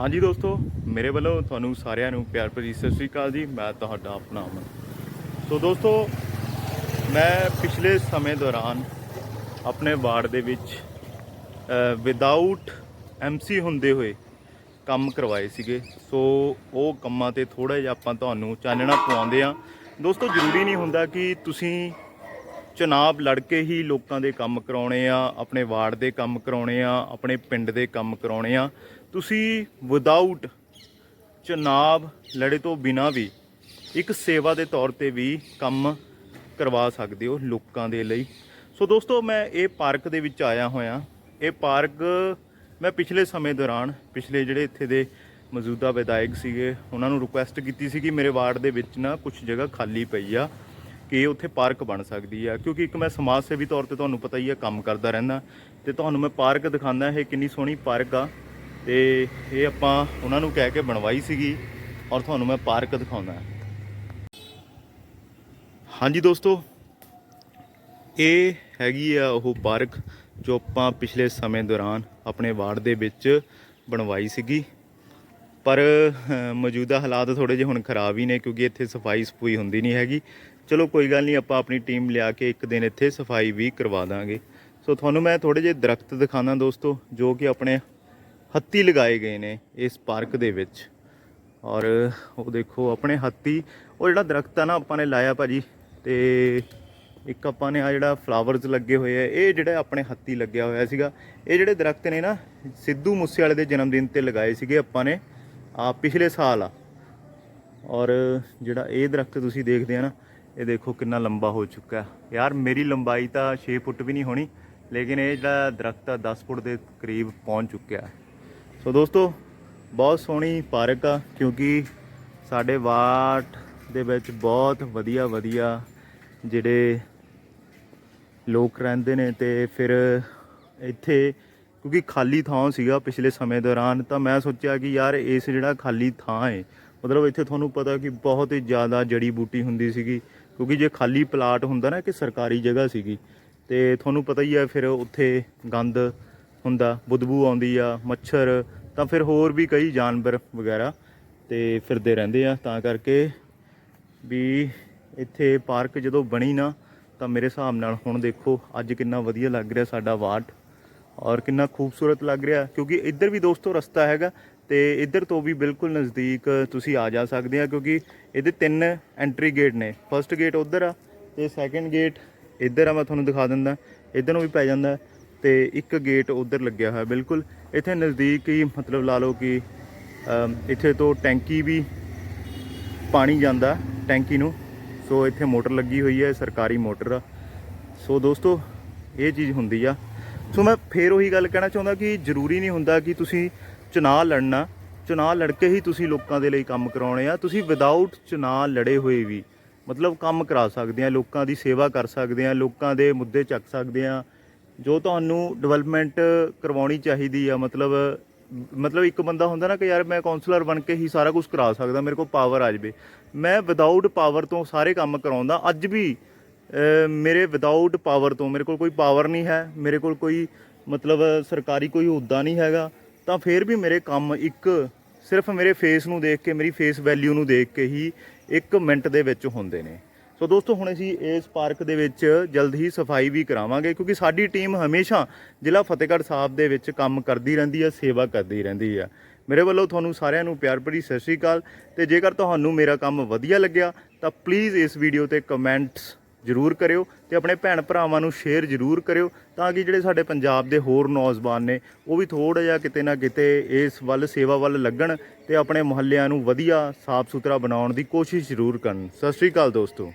ਹਾਂਜੀ ਦੋਸਤੋ, ਮੇਰੇ ਵੱਲੋਂ ਤੁਹਾਨੂੰ ਸਾਰਿਆਂ ਨੂੰ ਪਿਆਰ ਭਰੀ ਸਤਿ ਸ੍ਰੀ ਅਕਾਲ ਜੀ। ਮੈਂ ਤੁਹਾਡਾ ਆਪਣਾ ਅਮਨ। ਸੋ ਦੋਸਤੋ, ਮੈਂ ਪਿਛਲੇ ਸਮੇਂ ਦੌਰਾਨ ਆਪਣੇ ਵਾਰਡ ਦੇ ਵਿੱਚ ਵਿਦਆਊਟ ਐਮਸੀ ਹੁੰਦੇ ਹੋਏ ਕੰਮ ਕਰਵਾਏ ਸੀਗੇ। ਸੋ ਉਹ ਕੰਮਾਂ ਤੇ ਥੋੜਾ ਜਿਹਾ ਆਪਾਂ ਤੁਹਾਨੂੰ ਚਾਨਣਾ ਪਵਾਉਂਦੇ ਆ ਦੋਸਤੋ, ਜ਼ਰੂਰੀ ਨਹੀਂ ਹੁੰਦਾ ਕਿ ਤੁਸੀਂ ਚੁਣਾਵ ਲੜ ਕੇ ਹੀ ਲੋਕਾਂ ਦੇ ਕੰਮ ਕਰਾਉਣੇ ਆ, ਆਪਣੇ ਵਾਰਡ ਦੇ ਕੰਮ ਕਰਾਉਣੇ ਆ, ਆਪਣੇ ਪਿੰਡ ਦੇ ਕੰਮ ਕਰਾਉਣੇ ਆ। ਤੁਸੀਂ ਵਿਦਆਊਟ ਚਨਾਬ ਲੜੇ ਤੋਂ ਬਿਨਾ ਵੀ ਇੱਕ ਸੇਵਾ ਦੇ ਤੌਰ ਤੇ ਵੀ ਕੰਮ ਕਰਵਾ ਸਕਦੇ ਹੋ ਲੋਕਾਂ ਦੇ ਲਈ। ਸੋ ਦੋਸਤੋ, ਮੈਂ ਇਹ ਪਾਰਕ ਦੇ ਵਿੱਚ ਆਇਆ ਹੋਇਆ। ਇਹ ਪਾਰਕ ਮੈਂ ਪਿਛਲੇ ਸਮੇਂ ਦੌਰਾਨ, ਪਿਛਲੇ ਜਿਹੜੇ ਇੱਥੇ ਦੇ ਮੌਜੂਦਾ ਵਿਧਾਇਕ ਸੀਗੇ, ਉਹਨਾਂ ਨੂੰ ਰਿਕੁਐਸਟ ਕੀਤੀ ਸੀ ਕਿ ਮੇਰੇ ਵਾਰਡ ਦੇ ਵਿੱਚ ਨਾ ਕੁਝ ਜਗ੍ਹਾ ਖਾਲੀ ਪਈ ਆ ਕਿ ਉੱਥੇ ਪਾਰਕ ਬਣ ਸਕਦੀ ਆ। ਕਿਉਂਕਿ ਇੱਕ ਮੈਂ ਸਮਾਜ ਸੇਵੀ ਤੌਰ ਤੇ ਤੁਹਾਨੂੰ ਪਤਾ ਹੀ ਆ, ਕੰਮ ਕਰਦਾ ਰਹਿੰਦਾ। ਤੇ ਤੁਹਾਨੂੰ ਮੈਂ ਪਾਰਕ ਦਿਖਾਉਂਦਾ ਇਹ ਕਿੰਨੀ ਸੋਹਣੀ ਪਾਰਕ ਆ। ਤੇ ਇਹ ਆਪਾਂ ਉਹਨਾਂ ਨੂੰ ਕਹਿ ਕੇ ਬਣਵਾਈ ਸੀਗੀ ਔਰ ਤੁਹਾਨੂੰ ਮੈਂ ਪਾਰਕ ਦਿਖਾਉਂਦਾ ਹਾਂਜੀ ਦੋਸਤੋ, ਇਹ ਹੈਗੀ ਆ ਉਹ ਪਾਰਕ ਜੋ ਆਪਾਂ ਪਿਛਲੇ ਸਮੇਂ ਦੌਰਾਨ ਆਪਣੇ ਵਾਰਡ ਦੇ ਵਿੱਚ ਬਣਵਾਈ ਸੀਗੀ। ਪਰ ਮੌਜੂਦਾ ਹਾਲਾਤ ਥੋੜੇ ਜਿਹੇ ਹੁਣ ਖਰਾਬ ਹੀ ਨੇ ਕਿਉਂਕਿ ਇੱਥੇ ਸਫ਼ਾਈ ਸਫੂਈ ਹੁੰਦੀ ਨਹੀਂ ਹੈਗੀ। ਚਲੋ ਕੋਈ ਗੱਲ ਨਹੀਂ, ਆਪਾਂ ਆਪਣੀ ਟੀਮ ਲਿਆ ਕੇ ਇੱਕ ਦਿਨ ਇੱਥੇ ਸਫ਼ਾਈ ਵੀ ਕਰਵਾ ਦਾਂਗੇ। ਸੋ ਤੁਹਾਨੂੰ ਮੈਂ ਥੋੜੇ ਜਿਹੇ ਦਰਖਤ ਦਿਖਾਣਾ ਦੋਸਤੋ, ਜੋ ਕਿ ਆਪਣੇ ਹੱਤੀ ਲਗਾਏ ਗਏ ਨੇ ਇਸ ਪਾਰਕ ਦੇ ਵਿੱਚ। ਔਰ ਉਹ ਦੇਖੋ, ਆਪਣੇ ਹੱਤੀ, ਉਹ ਜਿਹੜਾ ਦਰਖਤ ਆ ਨਾ ਆਪਾਂ ਨੇ ਲਾਇਆ ਭਾਜੀ, ਤੇ ਇੱਕ ਆਪਾਂ ਨੇ ਆ ਜਿਹੜਾ ਫਲਾਵਰਸ ਲੱਗੇ ਹੋਏ ਆ, ਇਹ ਜਿਹੜਾ ਆਪਣੇ ਹੱਤੀ ਲੱਗਿਆ ਹੋਇਆ ਸੀਗਾ, ਇਹ ਜਿਹੜੇ ਦਰਖਤ ਨੇ ਨਾ, ਸਿੱਧੂ ਮੂਸੇਵਾਲੇ ਦੇ ਜਨਮ ਦਿਨ ਤੇ ਲਗਾਏ ਸੀਗੇ ਆਪਾਂ ਨੇ, ਆ ਪਿਛਲੇ ਸਾਲ ਆ। ਔਰ ਜਿਹੜਾ ਇਹ ਦਰਖਤ ਤੁਸੀਂ ਦੇਖਦੇ ਆ ਨਾ, ਇਹ ਦੇਖੋ ਕਿੰਨਾ ਲੰਬਾ ਹੋ ਚੁੱਕਾ ਯਾਰ, ਮੇਰੀ ਲੰਬਾਈ ਤਾਂ 6 ਫੁੱਟ ਵੀ ਨਹੀਂ ਹੋਣੀ, ਲੇਕਿਨ ਇਹ ਜਿਹੜਾ ਦਰਖਤ ਆ 10 ਫੁੱਟ ਦੇ ਕਰੀਬ ਪਹੁੰਚ ਚੁੱਕਿਆ ਹੈ। ਸੋ ਦੋਸਤੋ, ਬਹੁਤ ਸੋਹਣੀ ਪਾਰਕ ਆ, ਕਿਉਂਕਿ ਸਾਡੇ ਵਾਰਡ ਦੇ ਵਿੱਚ ਬਹੁਤ ਵਧੀਆ ਵਧੀਆ ਜਿਹੜੇ ਲੋਕ ਰਹਿੰਦੇ ਨੇ ਤੇ ਫਿਰ ਇੱਥੇ ਕਿਉਂਕਿ ਖਾਲੀ ਥਾਂ ਸੀਗਾ ਪਿਛਲੇ ਸਮੇਂ ਦੌਰਾਨ, ਤਾਂ ਮੈਂ ਸੋਚਿਆ ਕਿ ਯਾਰ ਇਸ ਜਿਹੜਾ ਖਾਲੀ ਥਾਂ ਹੈ ਮਤਲਬ ਇੱਥੇ ਤੁਹਾਨੂੰ ਪਤਾ ਕਿ ਬਹੁਤ ਹੀ ਜ਼ਿਆਦਾ ਜੜੀ ਬੂਟੀ ਹੁੰਦੀ ਸੀਗੀ, ਕਿਉਂਕਿ ਜੇ ਖਾਲੀ ਪਲਾਟ ਹੁੰਦਾ ਨਾ ਕਿ ਸਰਕਾਰੀ ਜਗ੍ਹਾ ਸੀਗੀ, ਤੇ ਤੁਹਾਨੂੰ ਪਤਾ ਹੀ ਹੈ ਫਿਰ ਉੱਥੇ ਗੰਦ ਹੁੰਦਾ ਬਦਬੂ ਆਉਂਦੀ ਆ, ਮੱਛਰ, ਤਾਂ ਫਿਰ ਹੋਰ ਵੀ ਕਈ ਜਾਨਵਰ ਵਗੈਰਾ ਤੇ ਫਿਰਦੇ ਰਹਿੰਦੇ ਆ। ਤਾਂ ਕਰਕੇ ਵੀ ਇੱਥੇ ਪਾਰਕ ਜਦੋਂ ਬਣੀ ਨਾ, ਤਾਂ ਮੇਰੇ ਹਿਸਾਬ ਨਾਲ ਹੁਣ ਦੇਖੋ, ਅੱਜ ਕਿੰਨਾ ਵਧੀਆ ਲੱਗ ਰਿਹਾ ਸਾਡਾ ਵਾਟ ਔਰ ਕਿੰਨਾ ਖੂਬਸੂਰਤ ਲੱਗ ਰਿਹਾ, ਕਿਉਂਕਿ ਇੱਧਰ ਵੀ ਦੋਸਤੋ ਰਸਤਾ ਹੈਗਾ ਤੇ ਇੱਧਰ ਤੋਂ ਵੀ ਬਿਲਕੁਲ ਨਜ਼ਦੀਕ ਤੁਸੀਂ ਆ ਜਾ ਸਕਦੇ ਆ, ਕਿਉਂਕਿ ਇਹਦੇ ਤਿੰਨ ਐਂਟਰੀ ਗੇਟ ਨੇ। ਫਰਸਟ ਗੇਟ ਉੱਧਰ ਆ ਤੇ ਸੈਕੰਡ ਗੇਟ ਇੱਧਰ ਆ, ਮੈਂ ਤੁਹਾਨੂੰ ਦਿਖਾ ਦਿੰਦਾ। ਇੱਧਰ ਨੂੰ ਵੀ ਪੈ ਜਾਂਦਾ। ਤੇ ਇੱਕ ਗੇਟ ਉੱਧਰ ਲੱਗਿਆ ਹੋਇਆ, ਬਿਲਕੁਲ ਇੱਥੇ ਨਜ਼ਦੀਕ ਹੀ ਮਤਲਬ ਲਾ ਲਓ ਕਿ ਇੱਥੇ ਤੋਂ ਟੈਂਕੀ ਵੀ ਪਾਣੀ ਜਾਂਦਾ ਟੈਂਕੀ ਨੂੰ, ਸੋ ਇੱਥੇ ਮੋਟਰ ਲੱਗੀ ਹੋਈ ਹੈ, ਸਰਕਾਰੀ ਮੋਟਰ ਆ। ਸੋ ਦੋਸਤੋ, ਇਹ ਚੀਜ਼ ਹੁੰਦੀ ਆ। ਸੋ ਮੈਂ ਫੇਰ ਉਹੀ ਗੱਲ ਕਹਿਣਾ ਚਾਹੁੰਦਾ ਕਿ ਜ਼ਰੂਰੀ ਨਹੀਂ ਹੁੰਦਾ ਕਿ ਤੁਸੀਂ ਚੁਣਾਵ ਲੜਨਾ ਚੁਣਾਵ ਲੜ ਕੇ ਹੀ ਤੁਸੀਂ ਲੋਕਾਂ ਦੇ ਲਈ ਕੰਮ ਕਰਾਉਣੇ ਆ। ਤੁਸੀਂ ਵਿਦਆਊਟ ਚੁਣਾਵ ਲੜੇ ਹੋਏ ਵੀ, ਮਤਲਬ ਕੰਮ ਕਰਾ ਸਕਦੇ ਆ, ਲੋਕਾਂ ਦੀ ਸੇਵਾ ਕਰ ਸਕਦੇ ਆ, ਲੋਕਾਂ ਦੇ ਮੁੱਦੇ ਚੱਕ ਸਕਦੇ ਆ ਜੋ ਤੁਹਾਨੂੰ ਡਿਵੈਲਪਮੈਂਟ ਕਰਵਾਉਣੀ ਚਾਹੀਦੀ ਆ, ਮਤਲਬ ਮਤਲਬ ਇੱਕ ਬੰਦਾ ਹੁੰਦਾ ਨਾ ਕਿ ਯਾਰ ਮੈਂ ਕਾਉਂਸਲਰ ਬਣ ਕੇ ਹੀ ਸਾਰਾ ਕੁਝ ਕਰਾ ਸਕਦਾ, ਮੇਰੇ ਕੋਲ ਪਾਵਰ ਆ ਜਾਵੇ। ਮੈਂ ਵਿਦਆਊਟ ਪਾਵਰ ਤੋਂ ਸਾਰੇ ਕੰਮ ਕਰਾਉਂਦਾ, ਅੱਜ ਵੀ ਮੇਰੇ ਵਿਦਆਊਟ ਪਾਵਰ ਤੋਂ ਮੇਰੇ ਕੋਲ ਕੋਈ ਪਾਵਰ ਨਹੀਂ ਹੈ, ਮੇਰੇ ਕੋਲ ਕੋਈ, ਮਤਲਬ, ਸਰਕਾਰੀ ਕੋਈ ਅਹੁਦਾ ਨਹੀਂ ਹੈਗਾ, ਤਾਂ ਫਿਰ ਵੀ ਮੇਰੇ ਕੰਮ ਇੱਕ ਸਿਰਫ ਮੇਰੇ ਫੇਸ ਨੂੰ ਦੇਖ ਕੇ, ਮੇਰੀ ਫੇਸ ਵੈਲਿਊ ਨੂੰ ਦੇਖ ਕੇ ਹੀ 1 ਮਿੰਟ ਦੇ ਵਿੱਚ ਹੁੰਦੇ ਨੇ। ਸੋ ਦੋਸਤੋ, ਹੁਣ ਅਸੀਂ ਇਸ ਪਾਰਕ ਦੇ ਵਿੱਚ ਜਲਦ ਹੀ ਸਫ਼ਾਈ ਵੀ ਕਰਾਵਾਂਗੇ, ਕਿਉਂਕਿ ਸਾਡੀ ਟੀਮ ਹਮੇਸ਼ਾ ਜ਼ਿਲ੍ਹਾ ਫਤਿਹਗੜ੍ਹ ਸਾਹਿਬ ਦੇ ਵਿੱਚ ਕੰਮ ਕਰਦੀ ਰਹਿੰਦੀ ਹੈ ਸੇਵਾ ਕਰਦੀ ਰਹਿੰਦੀ ਹੈ ਮੇਰੇ ਵੱਲੋਂ ਤੁਹਾਨੂੰ ਸਾਰਿਆਂ ਨੂੰ ਪਿਆਰ ਭਰੀ ਸਤਿ ਸ਼੍ਰੀ ਅਕਾਲ, ਤੇ ਜੇਕਰ ਤੁਹਾਨੂੰ ਮੇਰਾ ਕੰਮ ਵਧੀਆ ਲੱਗਿਆ, ਤਾਂ ਪਲੀਜ਼ ਇਸ ਵੀਡੀਓ ਤੇ ਕਮੈਂਟਸ ਜ਼ਰੂਰ ਕਰਿਓ ਤੇ ਆਪਣੇ ਭੈਣ ਭਰਾਵਾਂ ਨੂੰ ਸ਼ੇਅਰ ਜ਼ਰੂਰ ਕਰਿਓ, ਤਾਂ ਕਿ ਜਿਹੜੇ ਸਾਡੇ ਪੰਜਾਬ ਦੇ ਹੋਰ ਨੌਜਵਾਨ ਨੇ, ਉਹ ਵੀ ਥੋੜਾ ਜਿਹਾ ਕਿਤੇ ਨਾ ਕਿਤੇ ਇਸ ਵੱਲ, ਸੇਵਾ ਵੱਲ ਲੱਗਣ ਤੇ ਆਪਣੇ ਮੁਹੱਲਿਆਂ ਨੂੰ ਵਧੀਆ ਸਾਫ਼ ਸੁਥਰਾ ਬਣਾਉਣ ਦੀ ਕੋਸ਼ਿਸ਼ ਜ਼ਰੂਰ ਕਰਨ। ਸਤਿ ਸ਼੍ਰੀ ਅਕਾਲ ਦੋਸਤੋ।